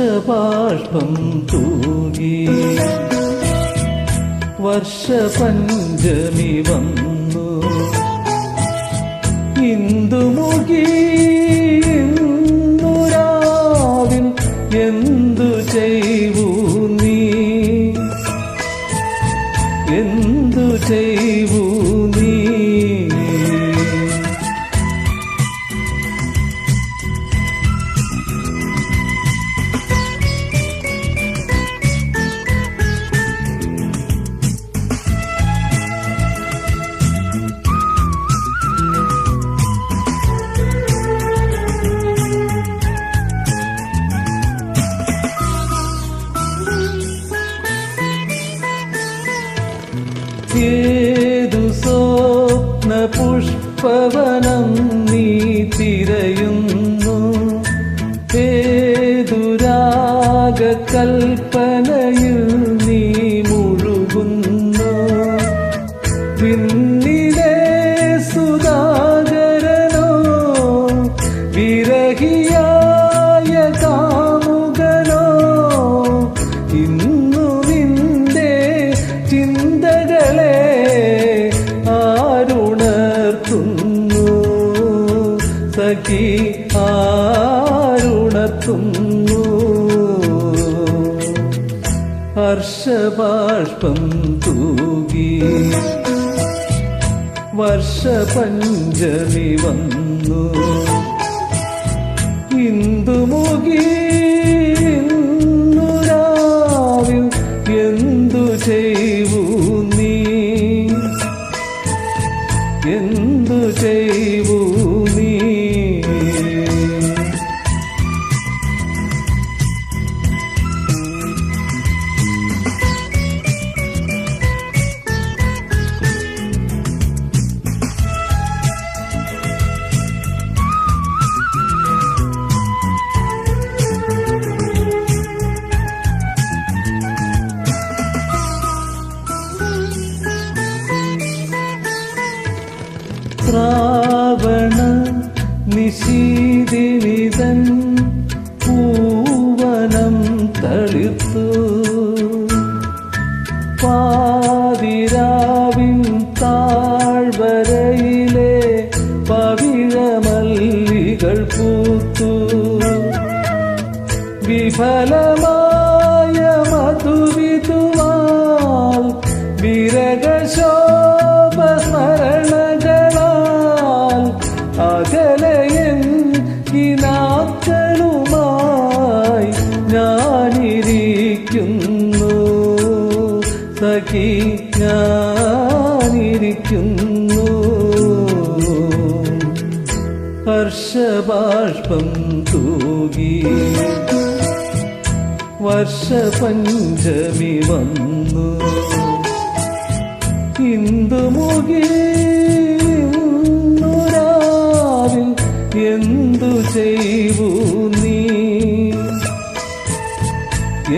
ഹർഷബാഷ്പം തൂകി. വർഷപഞ്ചമി വന്നു. ഇന്ദുമുഖി ഏതു സ്വപ്ന പുഷ്പവനം നീ തിരയുന്നു? ഏതു സഖി ആരുണത്തുന്നു? ഹർഷബാഷ്പം തൂകി വർഷപഞ്ചമി വന്നു. ഇന്ദുമുഖി എന്തു ചെയ്വൂ ശ്രാവണ നിശീതിനിതൻ പൂവനം തളിർത്തു. പാതിരാവിൻ താഴ്വരയിലെ പവിഴമല്ലികൾ പൂത്തു. വിഫലമായ ഞാനിരിക്കുന്നു സഖി ഞാനിരിക്കുന്നു ഹർഷബാഷ്പം തൂകി. വർഷപഞ്ചമി വന്നു. ഇന്ദുമുഖി ഇന്നുരാവിൽ എന്തു ചെയ്വൂ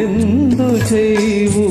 ఎందు చేయువు